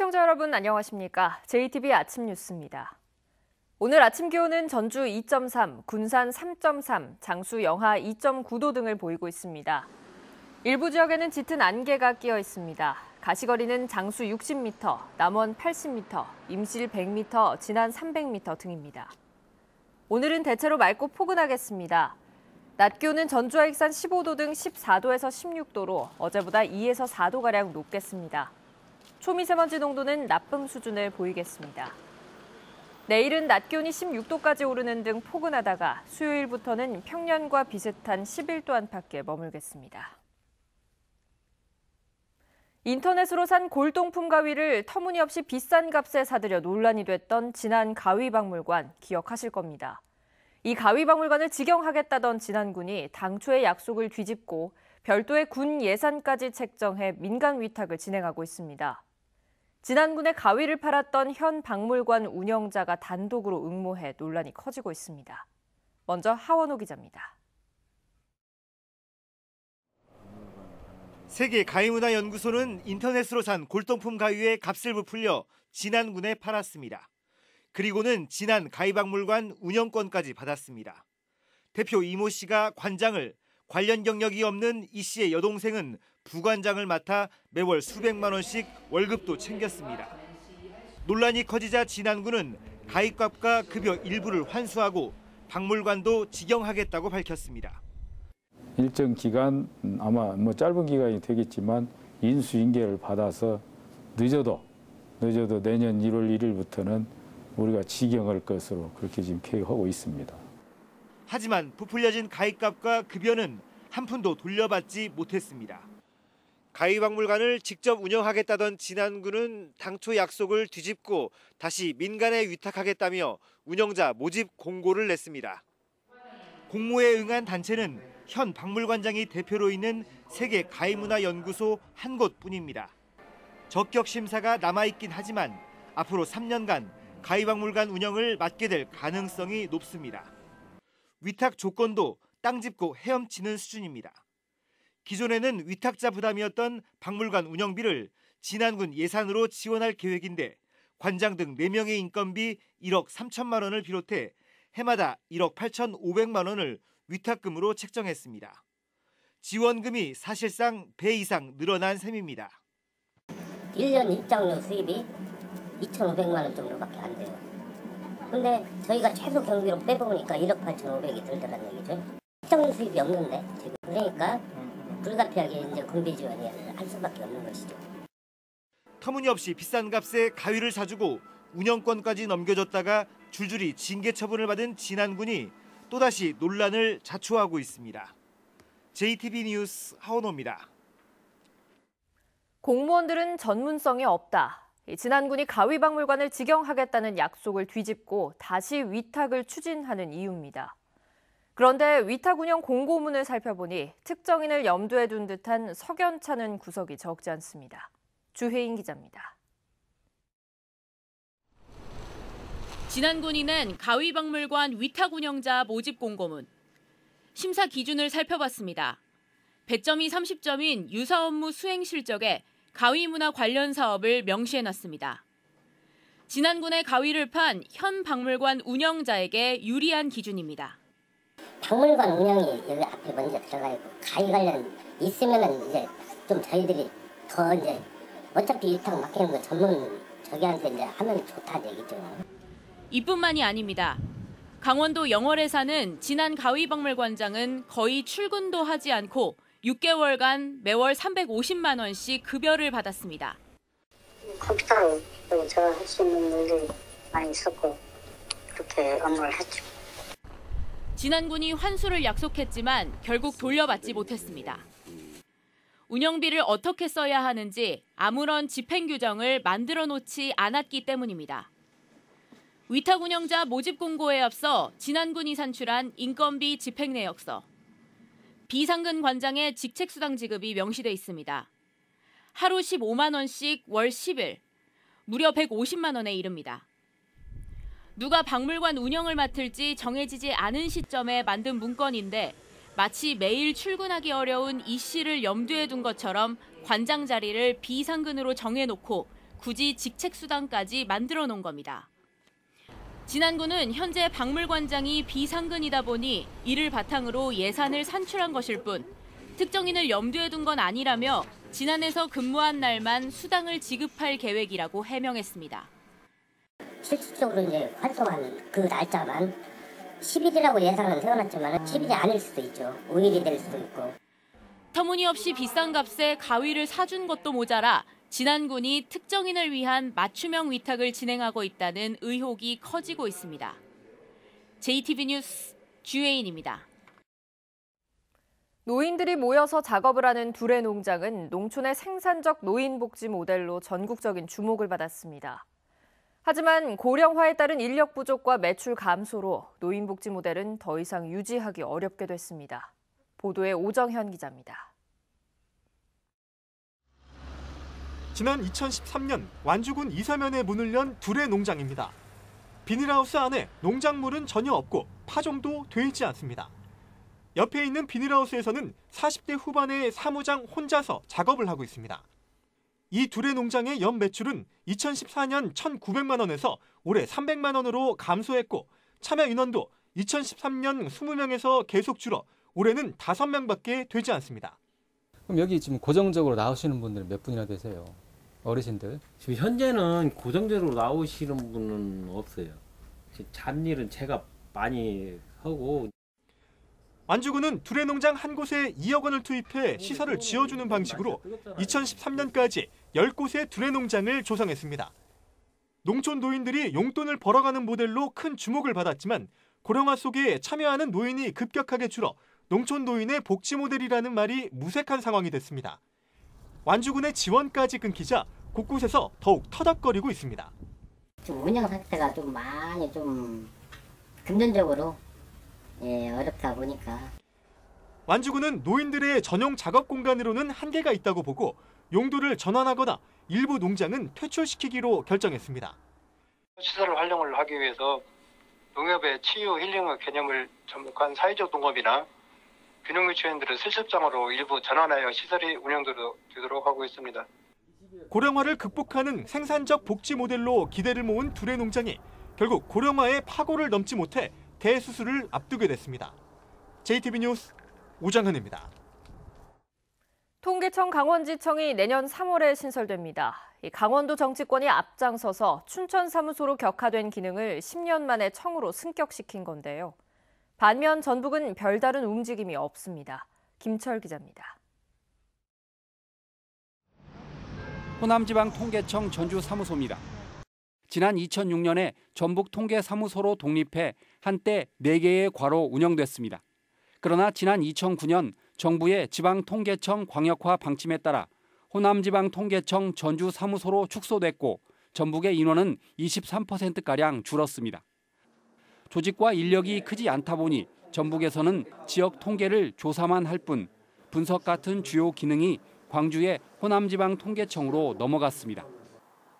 시청자 여러분 안녕하십니까? JTB 아침 뉴스입니다. 오늘 아침 기온은 전주 2.3, 군산 3.3, 장수 영하 2.9도 등을 보이고 있습니다. 일부 지역에는 짙은 안개가 끼어 있습니다. 가시거리는 장수 60m, 남원 80m, 임실 100m, 진안 300m 등입니다. 오늘은 대체로 맑고 포근하겠습니다. 낮 기온은 전주와 익산 15도 등 14도에서 16도로 어제보다 2에서 4도가량 높겠습니다. 초미세먼지 농도는 나쁨 수준을 보이겠습니다. 내일은 낮 기온이 16도까지 오르는 등 포근하다가 수요일부터는 평년과 비슷한 11도 안팎에 머물겠습니다. 인터넷으로 산 골동품 가위를 터무니없이 비싼 값에 사들여 논란이 됐던 진안 가위박물관 기억하실 겁니다. 이 가위박물관을 직영하겠다던 진안군이 당초의 약속을 뒤집고 별도의 군 예산까지 책정해 민간 위탁을 진행하고 있습니다. 진안군의 가위를 팔았던 현 박물관 운영자가 단독으로 응모해 논란이 커지고 있습니다. 먼저 하원호 기자입니다. 세계 가위문화연구소는 인터넷으로 산 골동품 가위의 값을 부풀려 진안군에 팔았습니다. 그리고는 진안 가위박물관 운영권까지 받았습니다. 대표 이모 씨가 관장을 관련 경력이 없는 이 씨의 여동생은 부관장을 맡아 매월 수백만 원씩 월급도 챙겼습니다. 논란이 커지자 진안군은 가입값과 급여 일부를 환수하고 박물관도 직영하겠다고 밝혔습니다. 일정 기간 아마 뭐 짧은 기간이 되겠지만 인수인계를 받아서 늦어도 늦어도 내년 1월 1일부터는 우리가 직영할 것으로 그렇게 지금 계획하고 있습니다. 하지만 부풀려진 가입값과 급여는 한 푼도 돌려받지 못했습니다. 가위박물관을 직접 운영하겠다던 진안군은 당초 약속을 뒤집고 다시 민간에 위탁하겠다며 운영자 모집 공고를 냈습니다. 공모에 응한 단체는 현 박물관장이 대표로 있는 세계 가위문화연구소 한 곳뿐입니다. 적격 심사가 남아있긴 하지만 앞으로 3년간 가위박물관 운영을 맡게 될 가능성이 높습니다. 위탁 조건도 땅 짚고 헤엄치는 수준입니다. 기존에는 위탁자 부담이었던 박물관 운영비를 진안군 예산으로 지원할 계획인데 관장 등 4명의 인건비 1억 3천만 원을 비롯해 해마다 1억 8천5백만 원을 위탁금으로 책정했습니다. 지원금이 사실상 배 이상 늘어난 셈입니다. 1년 입장료 수입이 2,500만 원 정도밖에 안 돼요. 근데 저희가 최소 경비로 빼보니까 1억 8,500이 들더란 얘기죠. 입장료 수입이 없는데 지금 그러니까 불가피하게 이제 군비 지원이 할 수밖에 없는 것이죠. 터무니없이 비싼 값에 가위를 사주고 운영권까지 넘겨줬다가 줄줄이 징계 처분을 받은 진안군이 또다시 논란을 자초하고 있습니다. JTB 뉴스 하원호입니다. 공무원들은 전문성이 없다. 진안군이 가위박물관을 직영하겠다는 약속을 뒤집고 다시 위탁을 추진하는 이유입니다. 그런데 위탁 운영 공고문을 살펴보니 특정인을 염두에 둔 듯한 석연찮은 구석이 적지 않습니다. 주혜인 기자입니다. 진안군이 낸 가위박물관 위탁 운영자 모집 공고문. 심사 기준을 살펴봤습니다. 배점이 30점인 유사 업무 수행 실적에 가위 문화 관련 사업을 명시해 놨습니다. 진안군의 가위를 판 현 박물관 운영자에게 유리한 기준입니다. 박물관 운영이 여기 앞에 먼저 들어가 있고 가위 관련 있으면은 이제 좀 저희들이 더 이제 어차피 일탁 맡기는 거 전문 저기한테 이제 하면 좋다 얘기죠. 이뿐만이 아닙니다. 강원도 영월에 사는 진안 가위박물관장은 거의 출근도 하지 않고 6개월간 매월 350만 원씩 급여를 받았습니다. 컴퓨터로 제가 할 수 있는 일들이 많이 있었고 그렇게 업무를 했죠. 진안군이 환수를 약속했지만 결국 돌려받지 못했습니다. 운영비를 어떻게 써야 하는지 아무런 집행 규정을 만들어 놓지 않았기 때문입니다. 위탁 운영자 모집 공고에 앞서 진안군이 산출한 인건비 집행 내역서. 비상근 관장의 직책 수당 지급이 명시돼 있습니다. 하루 15만 원씩 월 10일, 무려 150만 원에 이릅니다. 누가 박물관 운영을 맡을지 정해지지 않은 시점에 만든 문건인데 마치 매일 출근하기 어려운 이 씨를 염두에 둔 것처럼 관장 자리를 비상근으로 정해놓고 굳이 직책 수당까지 만들어 놓은 겁니다. 진안군은 현재 박물관장이 비상근이다 보니 이를 바탕으로 예산을 산출한 것일 뿐 특정인을 염두에 둔 건 아니라며 진안에서 근무한 날만 수당을 지급할 계획이라고 해명했습니다. 실질적으로 이제 활동한 그 날짜만 10일이라고 예상은 세워놨지만 10일이 아닐 수도 있죠. 5일이 될 수도 있고. 터무니없이 비싼 값에 가위를 사준 것도 모자라 진안군이 특정인을 위한 맞춤형 위탁을 진행하고 있다는 의혹이 커지고 있습니다. JTB 뉴스 주혜인입니다. 노인들이 모여서 작업을 하는 두레 농장은 농촌의 생산적 노인 복지 모델로 전국적인 주목을 받았습니다. 하지만 고령화에 따른 인력 부족과 매출 감소로 노인복지 모델은 더 이상 유지하기 어렵게 됐습니다. 보도에 오정현 기자입니다. 지난 2013년 완주군 이사면에 문을 연 두레 농장입니다. 비닐하우스 안에 농작물은 전혀 없고 파종도 돼 있지 않습니다. 옆에 있는 비닐하우스에서는 40대 후반의 사무장 혼자서 작업을 하고 있습니다. 이 두레 농장의 연 매출은 2014년 1,900만 원에서 올해 300만 원으로 감소했고 참여 인원도 2013년 20명에서 계속 줄어 올해는 5명밖에 되지 않습니다. 그럼 여기 지금 고정적으로 나오시는 분들 몇 분이나 되세요? 어르신들? 지금 현재는 고정적으로 나오시는 분은 없어요. 잡일은 제가 많이 하고 완주군은 두레 농장 한 곳에 2억 원을 투입해 시설을 지어주는 방식으로 2013년까지 10곳의 두레 농장을 조성했습니다. 농촌 노인들이 용돈을 벌어가는 모델로 큰 주목을 받았지만 고령화 속에 참여하는 노인이 급격하게 줄어 농촌 노인의 복지 모델이라는 말이 무색한 상황이 됐습니다. 완주군의 지원까지 끊기자 곳곳에서 더욱 터덕거리고 있습니다. 좀 운영 상태가 좀 많이 좀 금전적으로 예, 어렵다 보니까 완주군은 노인들의 전용 작업 공간으로는 한계가 있다고 보고 용도를 전환하거나 일부 농장은 퇴출시키기로 결정했습니다. 시설을 활용을 하기 위해서 농협의 치유 힐링의 개념을 접목한 사회적 농업이나 균형 유치원들을 실습장으로 일부 전환하여 시설이 운영되도록 하고 있습니다. 고령화를 극복하는 생산적 복지 모델로 기대를 모은 두레 농장이 결국 고령화의 파고를 넘지 못해 대수술을 앞두게 됐습니다. JTB 뉴스 우장현입니다. 통계청 강원지청이 내년 3월에 신설됩니다. 강원도 정치권이 앞장서서 춘천 사무소로 격화된 기능을 10년 만에 청으로 승격시킨 건데요. 반면 전북은 별다른 움직임이 없습니다. 김철 기자입니다. 호남지방 통계청 전주사무소입니다. 지난 2006년에 전북 통계사무소로 독립해 한때 4개의 과로 운영됐습니다. 그러나 지난 2009년 정부의 지방통계청 광역화 방침에 따라 호남지방통계청 전주 사무소로 축소됐고 전북의 인원은 23%가량 줄었습니다. 조직과 인력이 크지 않다 보니 전북에서는 지역 통계를 조사만 할 뿐 분석 같은 주요 기능이 광주의 호남지방통계청으로 넘어갔습니다.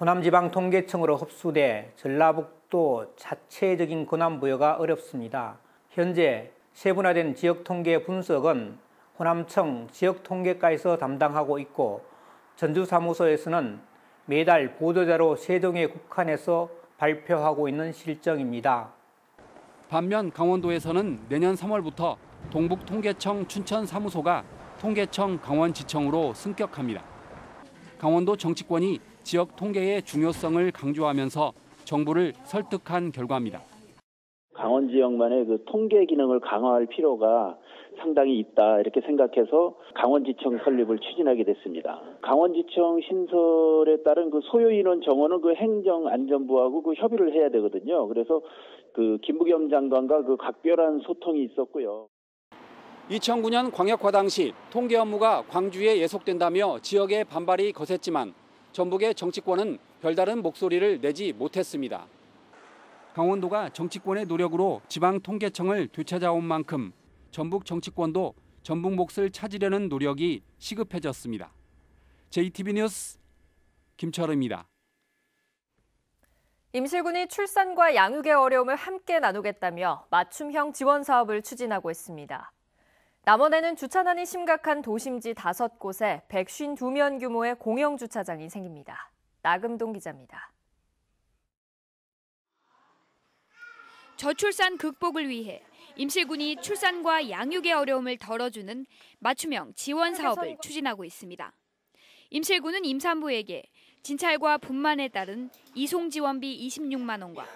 호남지방통계청으로 흡수돼 전라북도 자체적인 권한 부여가 어렵습니다. 현재 세분화된 지역통계 분석은 호남청 지역통계과에서 담당하고 있고 전주사무소에서는 매달 보도자료 세종에 국한해서 발표하고 있는 실정입니다. 반면 강원도에서는 내년 3월부터 동북통계청 춘천사무소가 통계청 강원지청으로 승격합니다. 강원도 정치권이 지역 통계의 중요성을 강조하면서 정부를 설득한 결과입니다. 강원 지역만의 그 통계 기능을 강화할 필요가 상당히 있다 이렇게 생각해서 강원지청 설립을 추진하게 됐습니다. 강원지청 신설에 따른 그 소요 인원 정원은 그 행정안전부하고 그 협의를 해야 되거든요. 그래서 그 김부겸 장관과 그 각별한 소통이 있었고요. 2009년 광역화 당시 통계 업무가 광주에 예속된다며 지역의 반발이 거셌지만 전북의 정치권은 별다른 목소리를 내지 못했습니다. 강원도가 정치권의 노력으로 지방 통계청을 되찾아온 만큼 전북 정치권도 전북 몫을 찾으려는 노력이 시급해졌습니다. JTB 뉴스 김철우입니다. 임실군이 출산과 양육의 어려움을 함께 나누겠다며 맞춤형 지원 사업을 추진하고 있습니다. 남원에는 주차난이 심각한 도심지 5곳에 152면 규모의 공영 주차장이 생깁니다. 나금동 기자입니다. 저출산 극복을 위해 임실군이 출산과 양육의 어려움을 덜어주는 맞춤형 지원 사업을 추진하고 있습니다. 임실군은 임산부에게 진찰과 분만에 따른 이송 지원비 26만 원과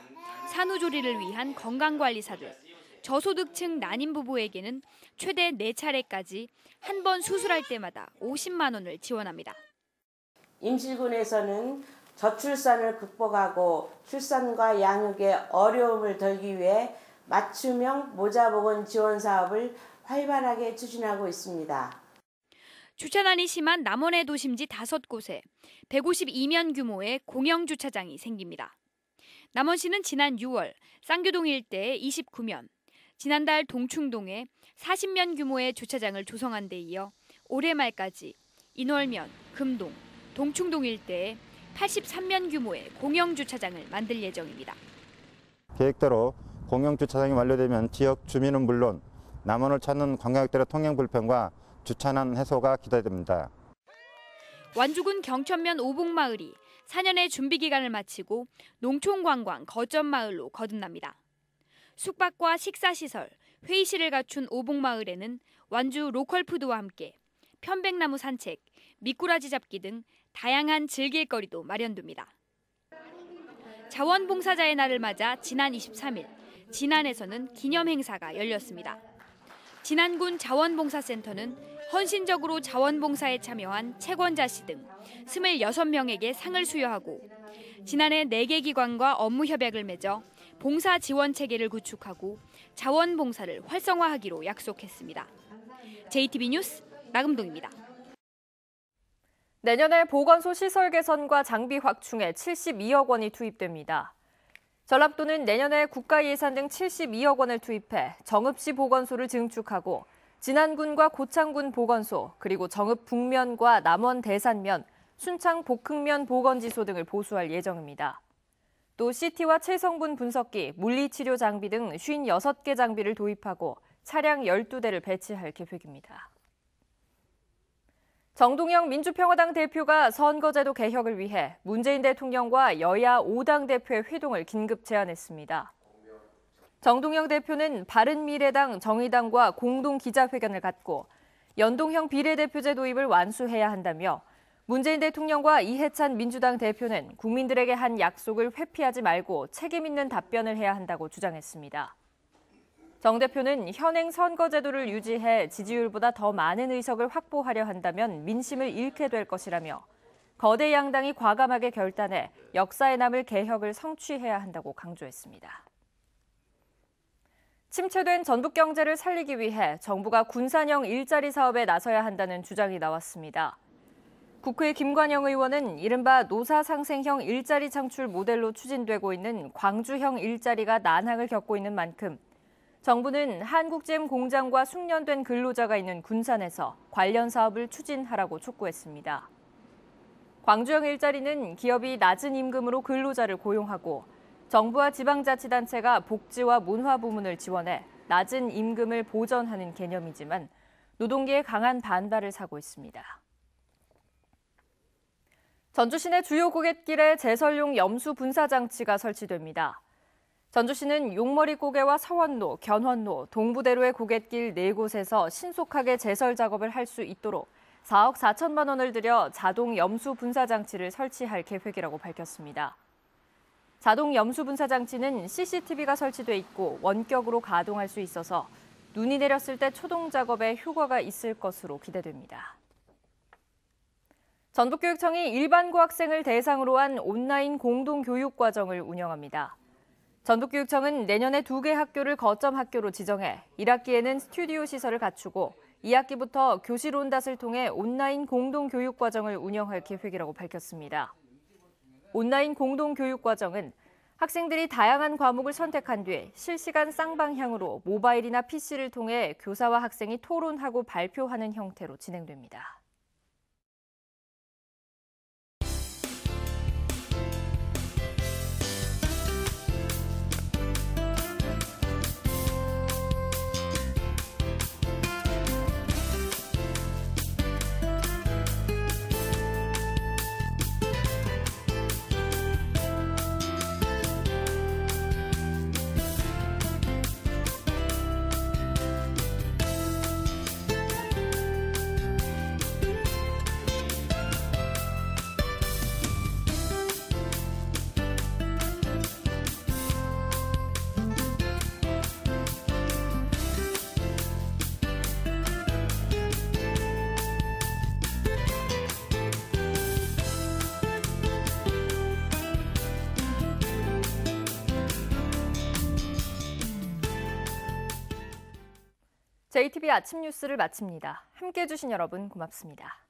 산후조리를 위한 건강관리사들, 저소득층 난임 부부에게는 최대 4차례까지 한 번 수술할 때마다 50만 원을 지원합니다. 임실군에서는 저출산을 극복하고 출산과 양육의 어려움을 덜기 위해 맞춤형 모자보건 지원 사업을 활발하게 추진하고 있습니다. 주차난이 심한 남원의 도심지 다섯 곳에 152면 규모의 공영 주차장이 생깁니다. 남원시는 지난 6월 쌍교동 일대에 29면, 지난달 동충동에 40면 규모의 주차장을 조성한 데 이어 올해 말까지 인월면, 금동, 동충동 일대에 83면 규모의 공영 주차장을 만들 예정입니다. 계획대로 공영 주차장이 완료되면 지역 주민은 물론 남원을 찾는 관광객들의 통행 불편과 주차난 해소가 기대됩니다. 완주군 경천면 오봉마을이 4년의 준비 기간을 마치고 농촌관광 거점마을로 거듭납니다. 숙박과 식사시설, 회의실을 갖춘 오봉마을에는 완주 로컬푸드와 함께 편백나무 산책, 미꾸라지 잡기 등 다양한 즐길거리도 마련됩니다. 자원봉사자의 날을 맞아 지난 23일 진안에서는 기념 행사가 열렸습니다. 진안군 자원봉사센터는 헌신적으로 자원봉사에 참여한 채권자 씨 등 26명에게 상을 수여하고 지난해 4개 기관과 업무 협약을 맺어 봉사 지원 체계를 구축하고 자원봉사를 활성화하기로 약속했습니다. JTB 뉴스 나금동입니다. 내년에 보건소 시설 개선과 장비 확충에 72억 원이 투입됩니다. 전라도는 내년에 국가 예산 등 72억 원을 투입해 정읍시 보건소를 증축하고 진안군과 고창군 보건소, 그리고 정읍 북면과 남원 대산면, 순창 복흥면 보건지소 등을 보수할 예정입니다. 또 CT와 체성분 분석기, 물리치료 장비 등 56개 장비를 도입하고 차량 12대를 배치할 계획입니다. 정동영 민주평화당 대표가 선거제도 개혁을 위해 문재인 대통령과 여야 5당 대표의 회동을 긴급 제안했습니다. 정동영 대표는 바른미래당, 정의당과 공동 기자회견을 갖고 연동형 비례대표제 도입을 완수해야 한다며 문재인 대통령과 이해찬 민주당 대표는 국민들에게 한 약속을 회피하지 말고 책임 있는 답변을 해야 한다고 주장했습니다. 정 대표는 현행 선거제도를 유지해 지지율보다 더 많은 의석을 확보하려 한다면 민심을 잃게 될 것이라며 거대 양당이 과감하게 결단해 역사에 남을 개혁을 성취해야 한다고 강조했습니다. 침체된 전북 경제를 살리기 위해 정부가 군산형 일자리 사업에 나서야 한다는 주장이 나왔습니다. 국회 김관영 의원은 이른바 노사상생형 일자리 창출 모델로 추진되고 있는 광주형 일자리가 난항을 겪고 있는 만큼 정부는 한국잼 공장과 숙련된 근로자가 있는 군산에서 관련 사업을 추진하라고 촉구했습니다. 광주형 일자리는 기업이 낮은 임금으로 근로자를 고용하고 정부와 지방자치단체가 복지와 문화 부문을 지원해 낮은 임금을 보전하는 개념이지만 노동계의 강한 반발을 사고 있습니다. 전주 시내 주요 고갯길에 제설용 염수 분사 장치가 설치됩니다. 전주시는 용머리 고개와 서원로, 견원로, 동부대로의 고갯길 네 곳에서 신속하게 제설 작업을 할 수 있도록 4억 4천만 원을 들여 자동 염수 분사 장치를 설치할 계획이라고 밝혔습니다. 자동 염수 분사 장치는 CCTV가 설치돼 있고 원격으로 가동할 수 있어서 눈이 내렸을 때 초동 작업에 효과가 있을 것으로 기대됩니다. 전북교육청이 일반 고 학생을 대상으로 한 온라인 공동 교육 과정을 운영합니다. 전북교육청은 내년에 두 개 학교를 거점 학교로 지정해 1학기에는 스튜디오 시설을 갖추고 2학기부터 교실 온닷을 통해 온라인 공동 교육 과정을 운영할 계획이라고 밝혔습니다. 온라인 공동 교육 과정은 학생들이 다양한 과목을 선택한 뒤 실시간 쌍방향으로 모바일이나 PC를 통해 교사와 학생이 토론하고 발표하는 형태로 진행됩니다. JTB 아침 뉴스를 마칩니다. 함께해 주신 여러분 고맙습니다.